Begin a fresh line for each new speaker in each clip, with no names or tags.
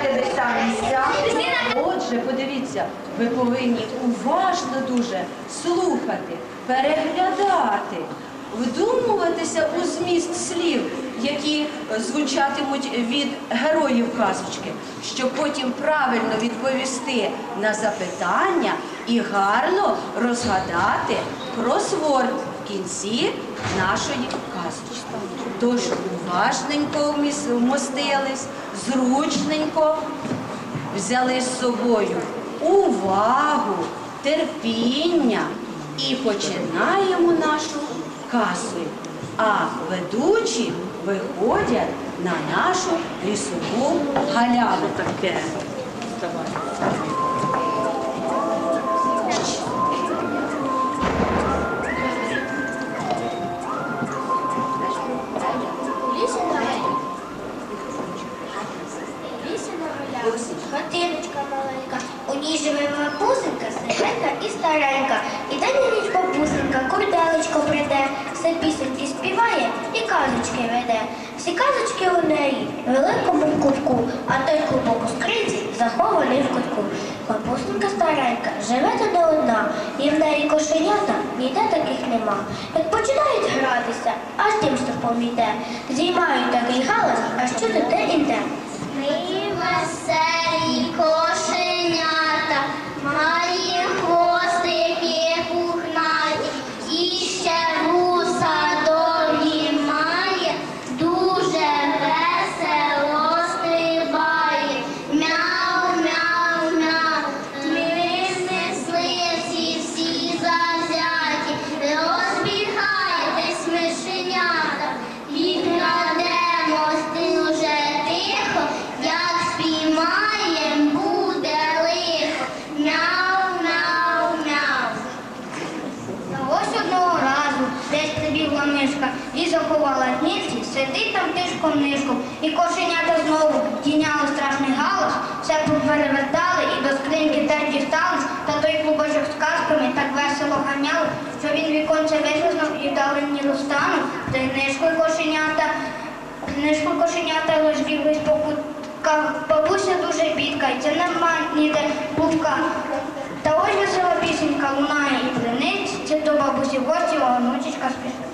Займайте десь там місця. Отже, подивіться, ви повинні уважно дуже слухати, переглядати, вдумуватися у зміст слів, які звучатимуть від героїв казочки, щоб потім правильно відповісти на запитання і гарно розгадати кросворд в кінці нашої казочки. Тож уважненько вмостились, зручненько взяли з собою увагу, терпіння і починаємо нашу касу. А ведучі виходять на нашу лісову галяну. Таке.
Всі казочки у неї в великому кубку, а той клубок у скринці захований в кутку. Бабусенька старенька, живе туди одна, і в неї кошенята ніде таких нема. Як починають гратися, аж тим стопом іде. Зіймають такий галас, а що де іде. Ми веселі що він віконце вислизнув і вдалині розтанув, та й нишкою кошенята, нишкою кошенята розбіглись по кутках. Бабуся дуже бідкається, нема ніде пупка. Та ось весела пісенька лунає і плениць, це до бабусі гості, а онучечка спішить.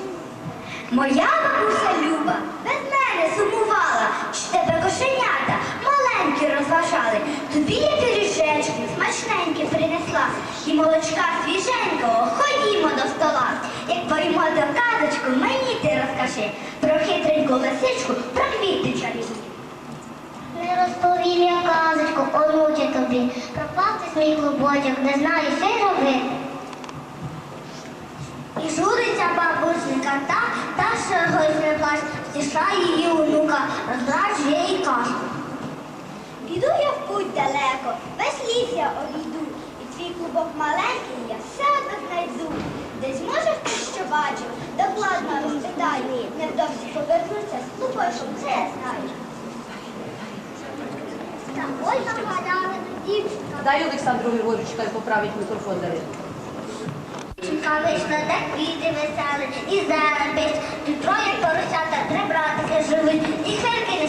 Моя бабуся Люба без мене сумувала, що тебе кошенята маленькі розважали. Тобі я пиріжечки смачненькі принесла, і молочка свіженького ходімо до стола. Як поїмо до казочку, мені ти розкажи про хитреньку лисичку, про квіти чарівні. Не розповім я казочку, онуче тобі. Пропав ти свій клубочок, не знаю, що й робити. І журиться бабусенька та, та чогось не плач, стішає її онука, розраджує і каже. Піду я в путь далеко, ліс я обійду, і твій клубок маленький я все одно знайду. Десь може хтось що бачив, докладно розпитаю, невдовзі повернуться з клубочком, це я знаю. Та ось нагадала дівчинка.
Дай Олександру Григоровичу, хай поправить мікрофон.
Дівчинка вийшла, де квіти весели, і зелень Тут троє поросята, три братики живуть, і хирки не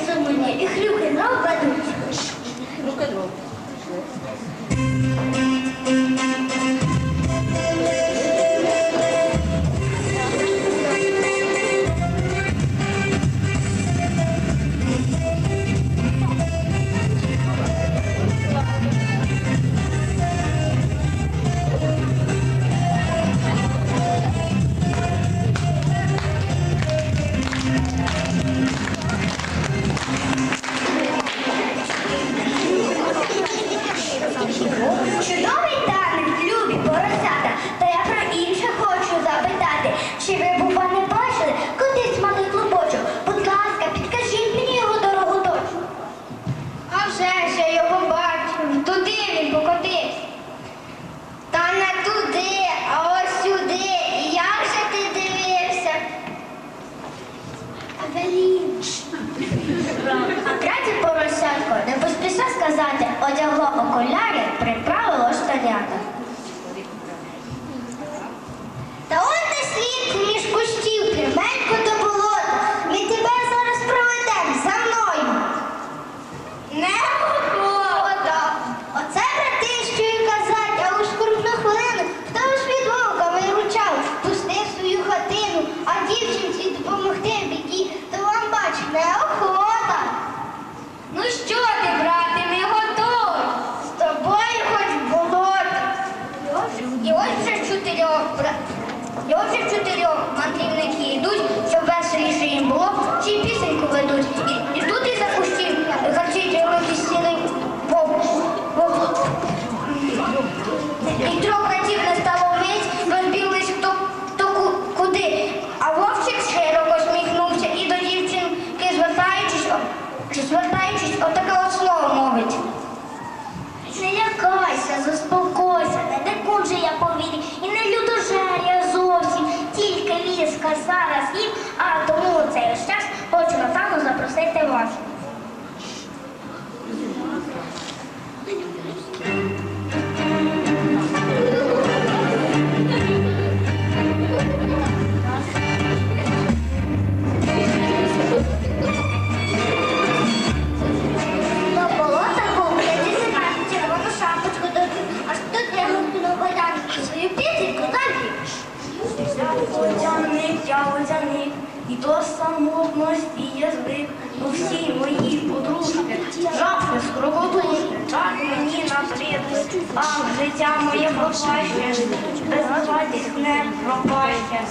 набридли, а життя моє пропаще, без радість не пропаще.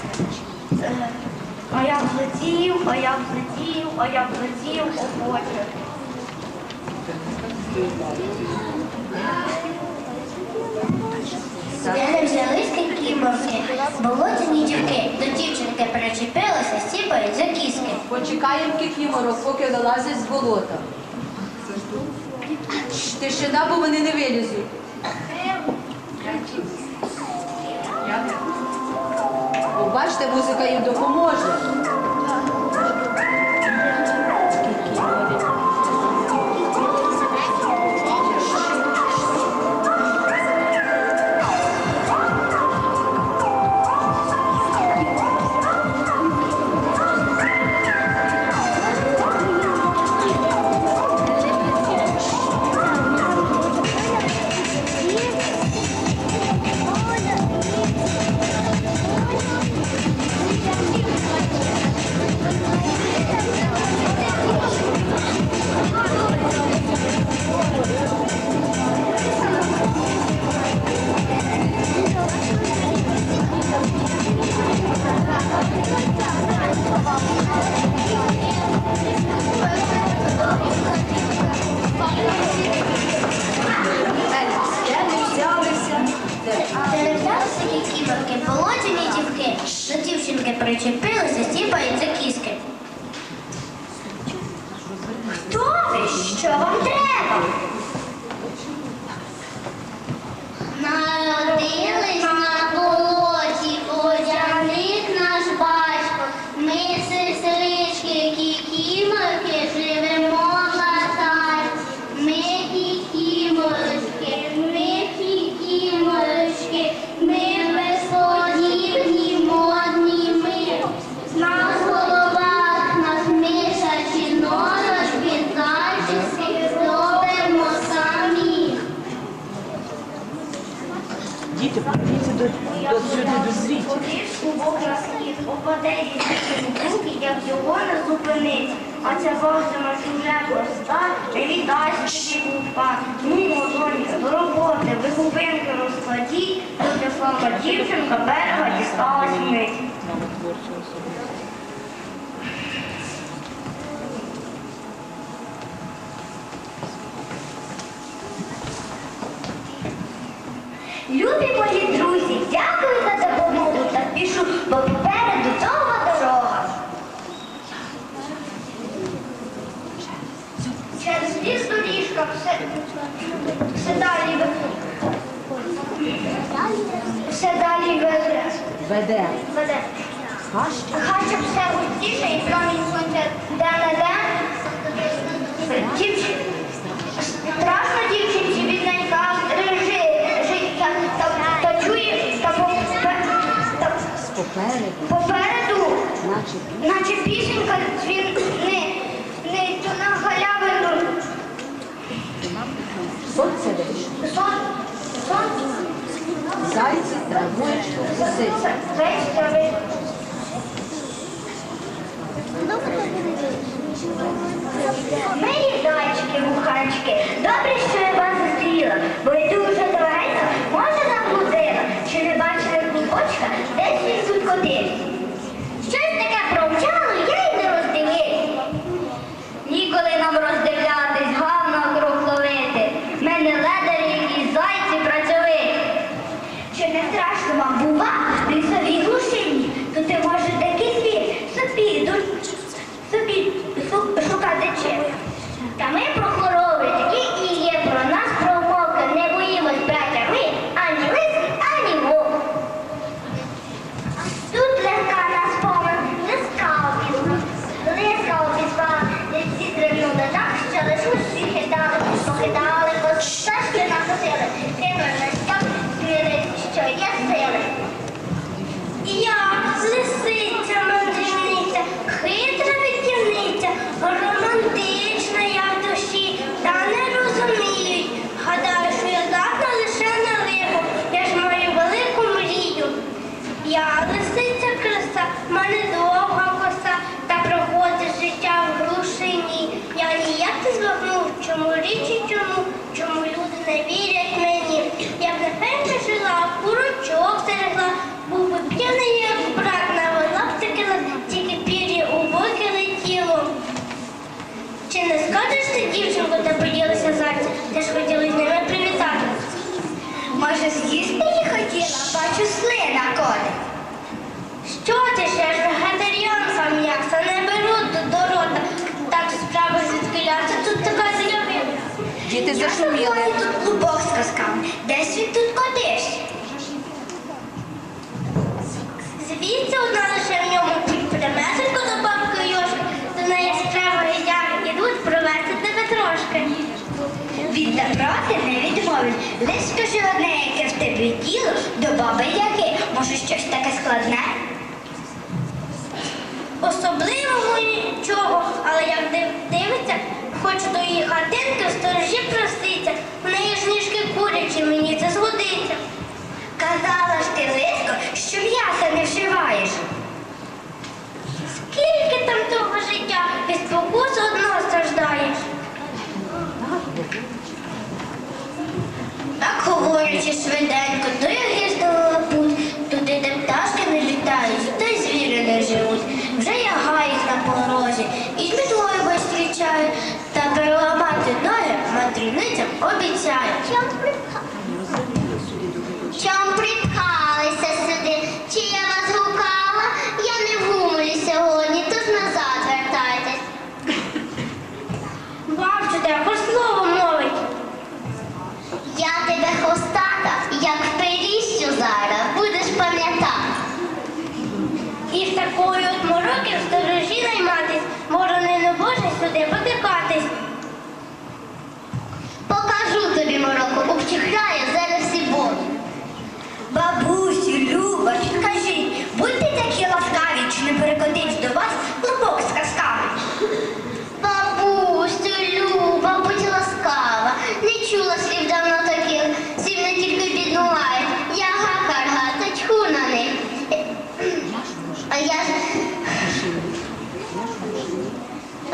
А я б а я б а я б злетів охоче.
Не взялись кіборки, болотяні дівки, до дівчинки причепилися, стіпають за кіски.
Почекаємо кікіморок, поки вилазять з болота. Шш, Тишина, бо вони не вилізуть. Бо бачите, музика їм допоможе.
Діти, поверніться до, до сюди до зріть.
Ліжку Бог на схід, опаде і руки, як його не зупинить. А ця зовсім земля проста, не віддасть тобі купа. Ну, мозолі, до роботи, ви губинки розкладіть, тут слава дівчинка берега дісталась мить.
Любі мої друзі, дякую за допомогу та пішу, бо попереду довга дорога. Через ліс доріжка все, все далі все далі веде.
Веде.
веде. Хача все густіше і промінь сонця де-не-де.
Наче
наче пісенька дзвін не, не на галявину.
сонце вийшло.
Сон, сон,
Зайці, травуєчко, лисиця.
весь трави. Мої зайчики, буханчики, добре, що
Діти
Я
зашуміли.
шукаю тут клубок з казками. Десь він тут кудись. Звідси одна лише в ньому примесенько до бабки Йошки, до неї яскраво різдями ідуть провести тебе трошки. Від доброти не відмовить. Лиш скажи одне, яке в тебе діло, до баби яки, може щось таке складне? Особливого нічого, але як див- дивиться, хочу до її хатинки сторожі проститься. В неї ж ніжки курячі, мені це згодиться. Казала ж ти лисько, що м'яса не вживаєш. Скільки там того життя від спокусу одного страждаєш? Так говорячи швиденько, матрівницям обіцяю. Чом припхалися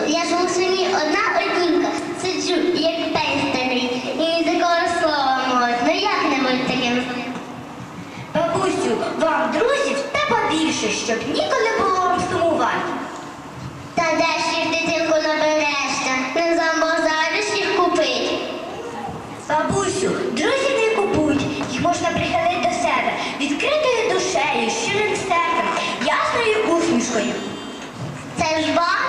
Я ж у селі одна одінка, сиджу, як пень старий, і ні такого слова мовить. Ну як не бути таким? Бабусю, вам друзів та побільше, щоб ніколи було вам сумувати. Та де ж їх дитинку наберешся? Не за базариш їх купить. Бабусю, друзів не купують, їх можна прихилити до себе відкритою душею, щирим серцем, ясною усмішкою. Це ж вам?